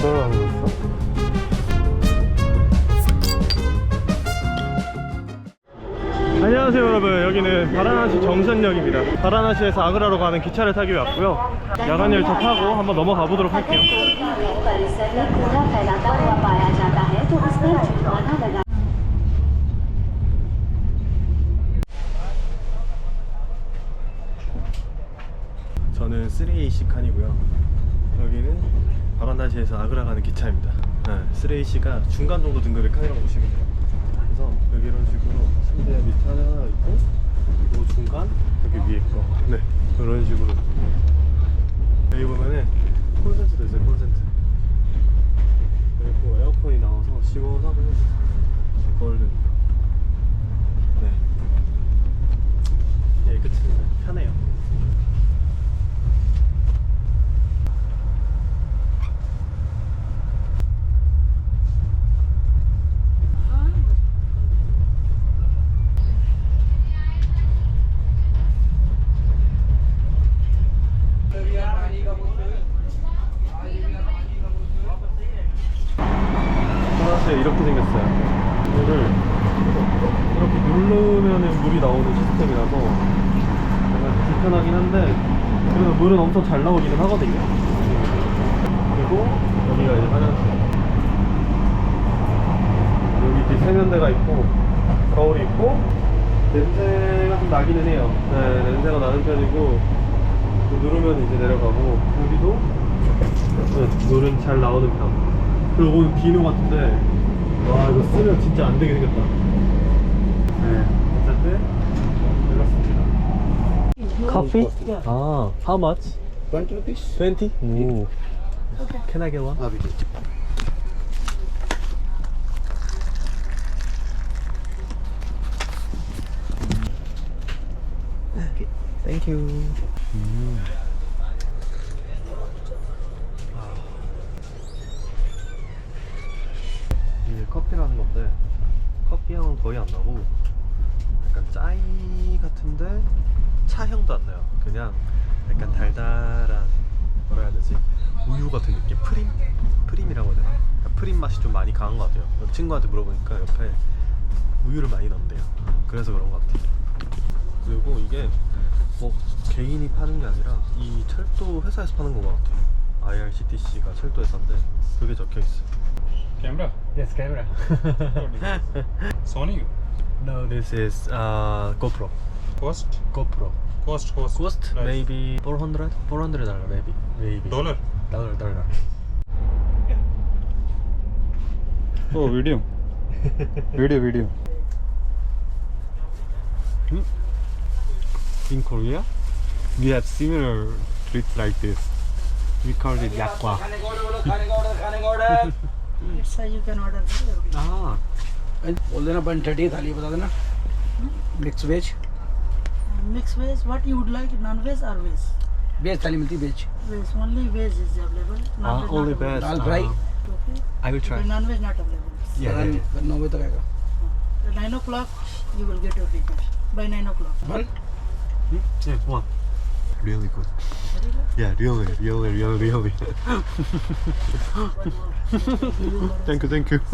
돌아가고 있어? 안녕하세요 여러분. 여기는 바라나시 정선역입니다. 바라나시에서 아그라로 가는 기차를 타기 위해 왔고요. 야간 열차 타고 한번 넘어가 보도록 할게요. 저는 3AC 칸이고요. 여기는 바라나시에서 아그라 가는 기차입니다. 네, 3AC가 중간 정도 등급의 칸이라고 보시면 돼요. 그래서 여기 이런 식으로 침대 밑에 하나 있고 그리고 중간 여기 위에 거. 네, 이런 식으로. 여기 보면은 콘센트도 있어요 콘센트. 그리고 에어컨이 나와서 시원하고 걸른 네. 예, 끝입니다. 편해요 프랑스에 이렇게 생겼어요. 이거를 이렇게 누르면은 물이 나오는 시스템이라서 약간 불편하긴 한데 그래도 물은 엄청 잘 나오기는 하거든요. 그리고 여기가 이제 화장실. 이렇게 세면대가 있고 거울이 있고 냄새가 좀 나기는 해요. 네, 냄새가 나는 편이고 누르면 이제 내려가고 여기도 네, 물은 잘 나오는 편. 그리고 오늘 비누 같은데 와 이거 쓰면 진짜 안 되게 생겼다. 네, 어쨌든 이렇습니다. 커피? 아, how much? 20 rupees. 20? 오. Can I get one? You. 음. 이게 커피라는 건데 커피 향은 거의 안 나고 약간 짜이 같은데 차 향도 안 나요. 그냥 약간 달달한 뭐라 해야 되지? 우유 같은 느낌? 프림? 프림이라고 해야 되나? 약간 프림 맛이 좀 많이 강한 것 같아요. 친구한테 물어보니까 옆에 우유를 많이 넣는데요. 그래서 그런 것 같아요. 그리고 이게 뭐 개인이 파는 게 아니라 이 철도 회사에서 파는 것 같아요. IRCTC가 철도 회사인데 그게 적혀 있어요. Camera? Yes, camera. Sony? no, this is uh, GoPro. Cost? GoPro. Cost, cost. Cost Price. maybe 400, 400 dollar maybe, maybe. Dollar? Dollar, dollar. Oh, video. video, video. In Korea, we have similar treats like this. We call it yakwa. It's uh, you can order there. Ah, बोल देना one thirty थाली बता देना mix veg Mixed veg, what you would like, non-veg or veg? Veg थाली मिलती veg Veg, only veg is available. ah Non-veg only not best. Dal fry. available. Okay. I will try. But non-veg not available. Yeah, yeah, yeah. नौ बजे तक आएगा At 9 o'clock, you will get your dinner. By 9 o'clock. One Hmm? Yeah, one. Really good. Good. Yeah, really, really, really, really. thank you, thank you.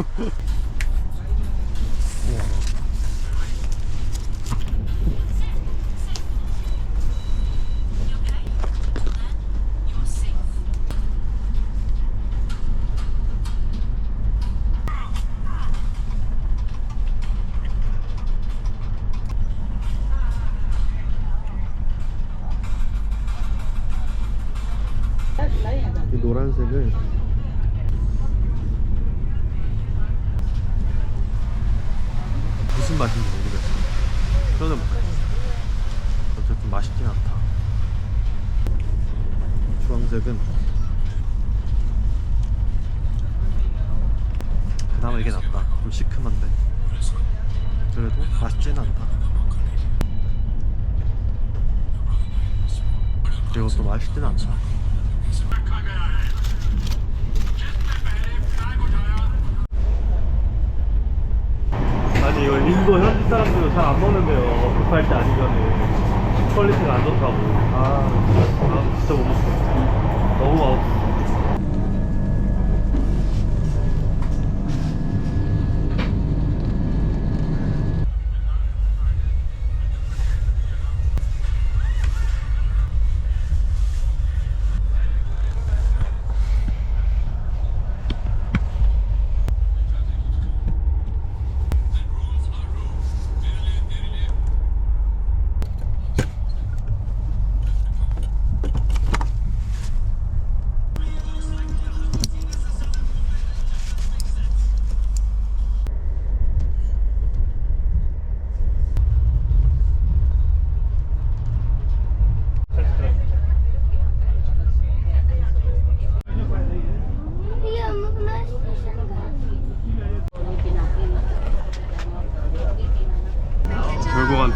노란색을 무슨 맛인지 모르겠어. 표현을 못하겠어. 어쨌든 맛있긴 않다. 주황색은 그나마 이게 낫다. 좀 시큼한데. 그래도 맛있진 않다. 그리고 또 맛있진 않다. 아니 이거 인도 현지 사람들도 잘 안 먹는데요. 급할 때 아니면은 퀄리티가 안 좋다고. 아 아, 진짜 못 먹어 너무 맛없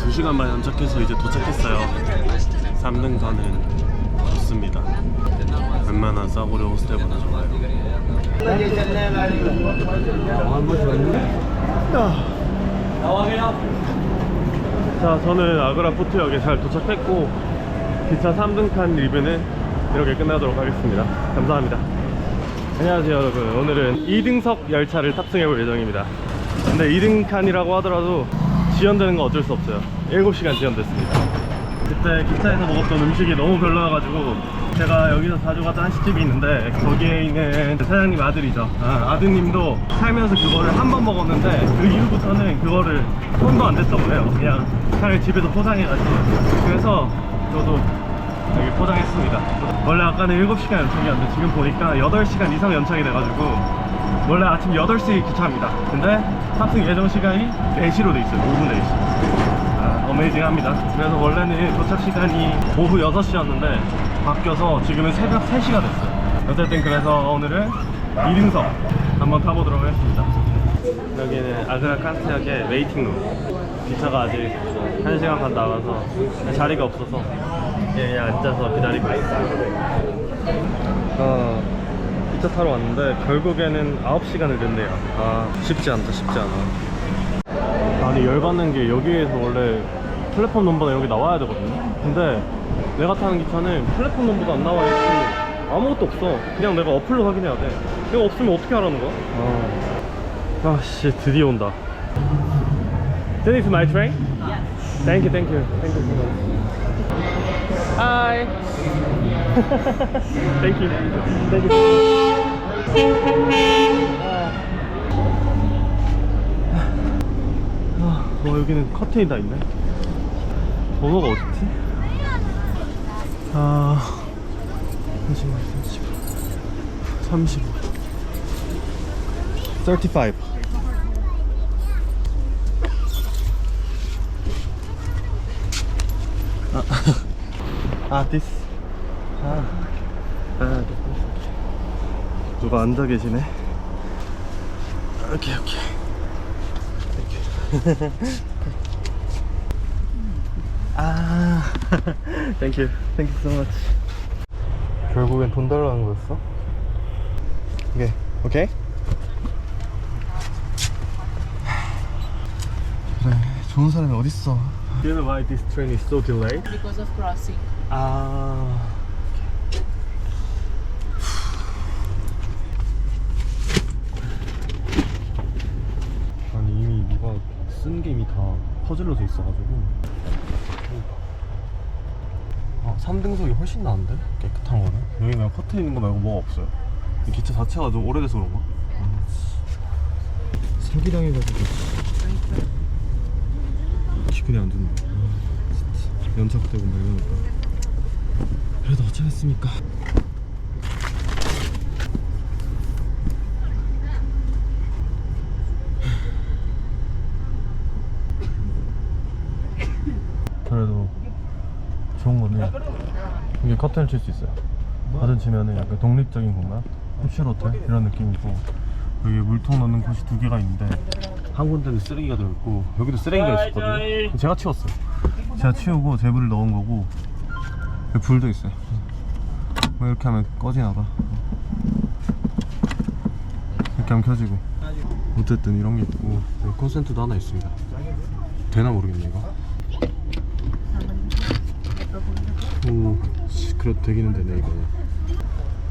2시간 반 연착해서 이제 도착했어요. 3등선은 좋습니다. 웬만한 싸구려 호스텔보다 좋아요. 자 저는 아그라 포트역에 잘 도착했고 기차 3등칸 리뷰는 이렇게 끝나도록 하겠습니다. 감사합니다. 안녕하세요 여러분. 오늘은 2등석 열차를 탑승해 볼 예정입니다. 근데 2등칸이라고 하더라도 지연되는 건 어쩔 수 없어요 7시간 지연됐습니다. 그때 기차에서 먹었던 음식이 너무 별로여가지고 제가 여기서 자주 갔던 한식집이 있는데 거기에 있는 사장님 아들이죠. 아, 아드님도 살면서 그거를 한 번 먹었는데 그 이후부터는 그거를 손도 안 댔다고 해요. 그냥 차라리 집에서 포장해가지고. 그래서 저도 여기 포장했습니다. 원래 아까는 7시간 연착이었는데 지금 보니까 8시간 이상 연착이 돼가지고 원래 아침 8시 기차입니다. 근데 탑승 예정 시간이 4시로 돼 있어요. 오후 4시. 아, 어메이징합니다. 그래서 원래는 도착 시간이 오후 6시였는데 바뀌어서 지금은 새벽 3시가 됐어요. 어쨌든 그래서 오늘은 2등석 한번 타보도록 하겠습니다. 여기는 아그라 칸트역의 웨이팅룸. 기차가 아직 1시간 반 남아서 자리가 없어서 그냥 앉아서 기다리고 있어요 아, 기차 타러 왔는데 결국에는 9시간을 냈네요. 아 쉽지 않다 쉽지 않아 아니 열받는 게 여기에서 원래 플랫폼 넘버나 게 나와야 되거든요. 근데 내가 타는 기차는 플랫폼 넘버도 안 나와 있고 아무것도 없어. 그냥 내가 어플로 확인해야 돼. 이거 없으면 어떻게 하라는 거야? 아, 아씨 드디어 온다. This is my train? Yes. Thank you, thank you, thank you. So much Hi. Thank you. Thank you 와 여기는 커튼이 다 있네. 번호가 어딨지? 아 30, 30 35 35 아, 아 this. 아, 아 누가 앉아 계시네? 오케이 오케이 아, thank you, thank you so much. 결국엔 돈 달라는 거였어? 오케이, 오케이. 그래, 좋은 사람이 어딨어? Do you know why this train is so delayed? Because of crossing. 아. 아니 이미 누가 쓴 게 이미 다돼 있어가지고. 아 3등석이 훨씬 나은데? 깨끗한 거는? 여기 그냥 커튼 있는 거 말고 뭐가 없어요? 이 기차 자체가 좀 오래돼서 그런가? 아, 사기당해가지고. 기분이 안 좋네. 연착되고 막 이러니까. 그래도 어쩌겠습니까 그래도 좋은 거는 이게 커튼을 칠 수 있어요. 가든 치면은 약간 독립적인 공간 흡실 호텔? 이런 느낌이고. 여기 물통 넣는 곳이 두 개가 있는데 한 군데는 쓰레기가 들어있고 여기도 쓰레기가 있었거든요. 제가 치웠어요. 제가 치우고 제물을 넣은 거고 여기 불도 있어요. 뭐 이렇게 하면 꺼지나 봐. 이렇게 하면 켜지고. 어쨌든 이런 게 있고 여기 콘센트도 하나 있습니다. 되나 모르겠네 이거. 오. 씨, 그래도 되기는 되네 이거.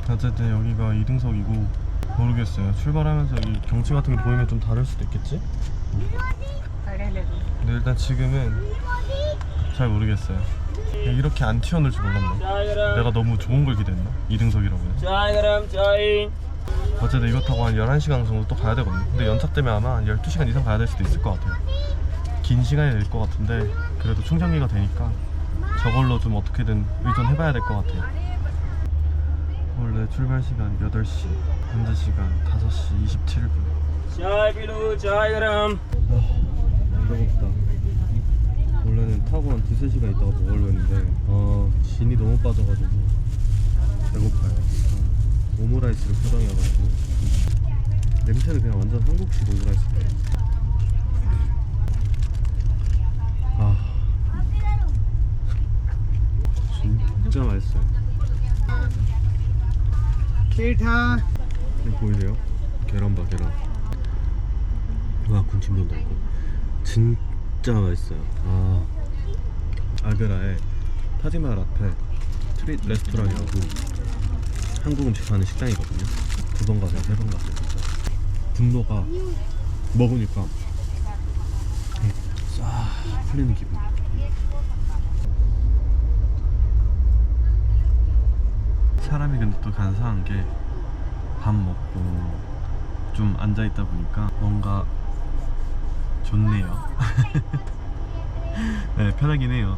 어쨌든 여기가 2등석이고 모르겠어요. 출발하면서 이 경치 같은 게 보이면 좀 다를 수도 있겠지? 근데 일단 지금은 잘 모르겠어요. 이렇게 안 튀어놓을 줄 몰랐네. 내가 너무 좋은 걸 기대했나? 2등석이라고 어쨌든 이거 타고 한 11시간 정도 또 가야 되거든요. 근데 연착되면 아마 한 12시간 이상 가야 될 수도 있을 것 같아요. 긴 시간이 될 것 같은데 그래도 충전기가 되니까 저걸로 좀 어떻게든 의존해봐야 될 것 같아요. 원래 출발 시간 8시 현재 시간 5시 27분. 자 비누 자 그럼 아 배고프다. 원래는 타고 한 두세 시간 있다가 먹으려 했는데 어 진이 너무 빠져가지고 배고파요. 오므라이스를 포장해가지고. 냄새는 그냥 완전 한국식 오므라이스 진짜 맛있어요. 이거 보이세요? 계란 봐 계란. 와 군침도 날고 진짜 맛있어요. 아 아그라의 타지마할 앞에 트릿 레스토랑이라고 한국 음식 파는 식당이거든요. 두 번 가서 세번 갔어요 진짜. 분노가 먹으니까 싹 풀리는 기분. 사람이 근데 또 간사한 게 밥 먹고 좀 앉아 있다 보니까 뭔가 좋네요. 네, 편하긴 해요.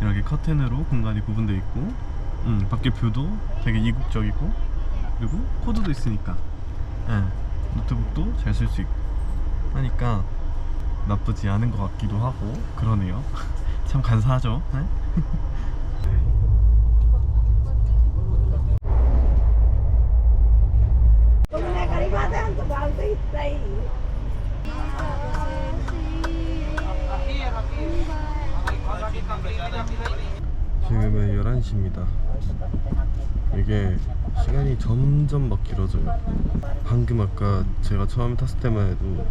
이렇게 커튼으로 공간이 구분되어 있고, 음, 밖에 뷰도 되게 이국적이고, 그리고 코드도 있으니까, 네, 노트북도 잘 쓸 수 있고 하니까 나쁘지 않은 것 같기도 하고 그러네요. 참 간사하죠. 네? 지금은 11시입니다. 이게 시간이 점점 막 길어져요. 방금 아까 제가 처음 탔을 때만 해도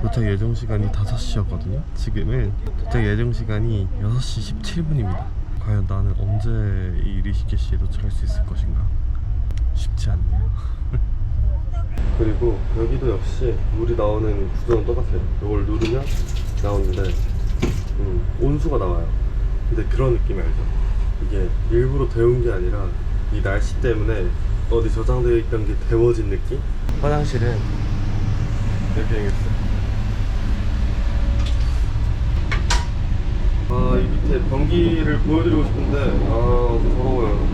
도착 예정 시간이 5시였거든요. 지금은 도착 예정 시간이 6시 17분입니다. 과연 나는 언제 이 리시케시에 도착할 수 있을 것인가? 쉽지 않네요. 그리고 여기도 역시 물이 나오는 구조는 똑같아요. 이걸 누르면 나오는데 음, 온수가 나와요. 근데 그런 느낌 알죠? 이게 일부러 데운 게 아니라 이 날씨 때문에 어디 저장되어 있던 게 데워진 느낌? 화장실은 이렇게 생겼어요. 아, 이 밑에 변기를 보여드리고 싶은데, 아, 더러워요.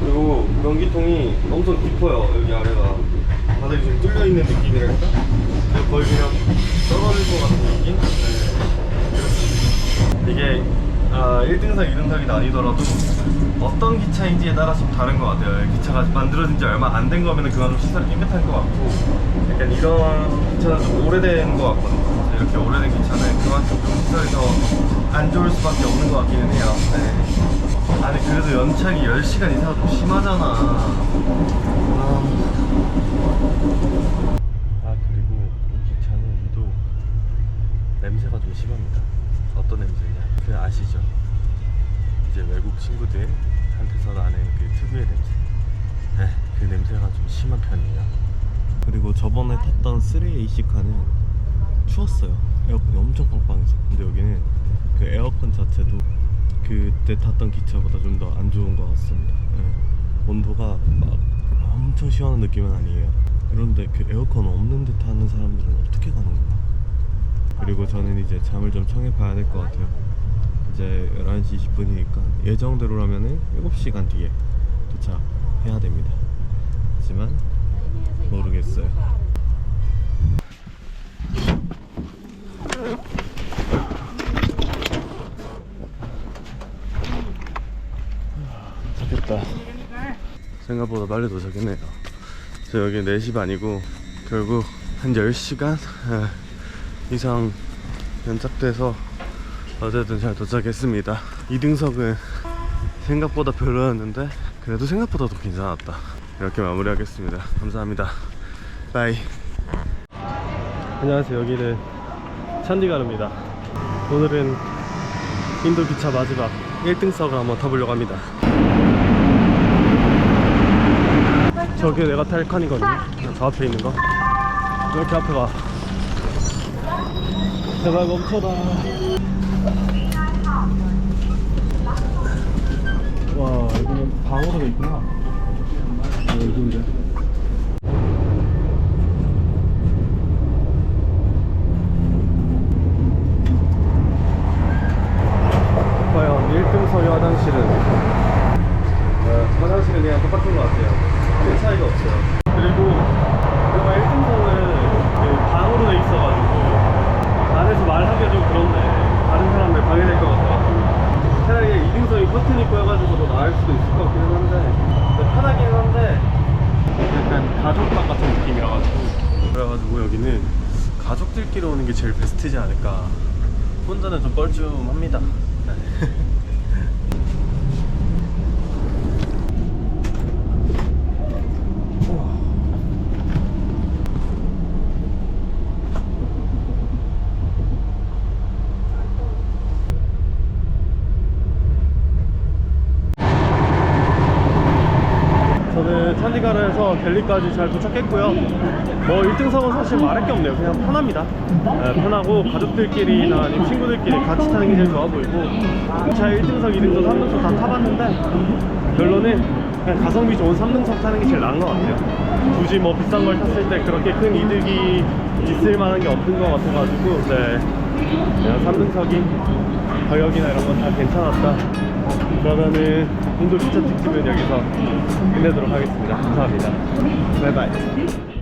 그리고 변기통이 엄청 깊어요, 여기 아래가. 바닥이 지금 뚫려있는 느낌이랄까? 거의 그냥 떨어질 것 같은 느낌? 네. 이게 아, 1등석, 2등석이 나뉘더라도 어떤 기차인지에 따라 좀 다른 것 같아요. 기차가 만들어진 지 얼마 안 된 거면 그만큼 시설이 깨끗한 것 같고 약간 이런 기차는 좀 오래된 것 같거든요. 이렇게 오래된 기차는 그만큼 좀 시설이 더 안 좋을 수밖에 없는 것 같기는 해요. 네. 아니 그래도 연착이 10시간 이상은 좀 심하잖아. 아, 아 그리고 이 기차는 유독 냄새가 좀 심합니다. 어떤 냄새냐? 그 아시죠? 이제 외국 친구들한테서 나는 그 특유의 냄새. 네, 그 냄새가 좀 심한 편이에요. 그리고 저번에 탔던 3AC카는 추웠어요. 에어컨이 엄청 빵빵해서. 근데 여기는 그 에어컨 자체도 그때 탔던 기차보다 좀 더 안 좋은 것 같습니다. 네. 온도가 막 엄청 시원한 느낌은 아니에요. 그런데 그 에어컨 없는 데 타는 사람들은 어떻게 가는 거야? 그리고 저는 이제 잠을 좀 청해 봐야 될 것 같아요. 이제 11시 20분이니까 예정대로라면은 7시간 뒤에 도착해야 됩니다. 하지만 모르겠어요. 도착했다. 생각보다 빨리 도착했네요. 저 여기 4시 반이고 결국 한 10시간 이상 연착돼서 어쨌든 잘 도착했습니다. 2등석은 생각보다 별로였는데 그래도 생각보다 더 괜찮았다. 이렇게 마무리하겠습니다. 감사합니다. 바이. 안녕하세요. 여기는 찬디가르입니다. 오늘은 인도 기차 마지막 1등석을 한번 타보려고 합니다. 저게 내가 탈 칸이거든요. 저 앞에 있는 거. 이렇게 앞에 가. 제발 멈춰라. 와, 돼 있구나. 어, 여기인데. 과연 1등석의 화장실은 어, 화장실은 그냥 똑같은 것 같아요. 큰 차이가 없어요. 그리고 뭔가 1등석은 그 방으로 돼 있어가지고 안에서 말하기가 좀 그런데 다른 사람들 방해될 것 같아가지고 차라리 2등석이 커튼이 꼬여가지고 더 나을 수도 있을 것 같기는 한데 근데 편하긴 한데 약간 가족방 같은 느낌이라가지고 그래가지고 여기는 가족들끼리 오는 게 제일 베스트지 않을까. 혼자는 좀 뻘쭘합니다 네. 찬디가르에서 델리까지 잘 도착했고요. 뭐 1등석은 사실 말할 게 없네요. 그냥 편합니다. 네, 편하고 가족들끼리나 친구들끼리 같이 타는 게 제일 좋아 보이고 차 1등석, 2등석, 3등석 다 타봤는데 결론은 그냥 가성비 좋은 3등석 타는 게 제일 나은 것 같아요. 굳이 뭐 비싼 걸 탔을 때 그렇게 큰 이득이 있을 만한 게 없는 것 같아가지고 네. 그냥 3등석이 가격이나 이런 건 다 괜찮았다. 그러면은 인도 주차 특집은 여기서 끝내도록 하겠습니다. 감사합니다. 바이바이.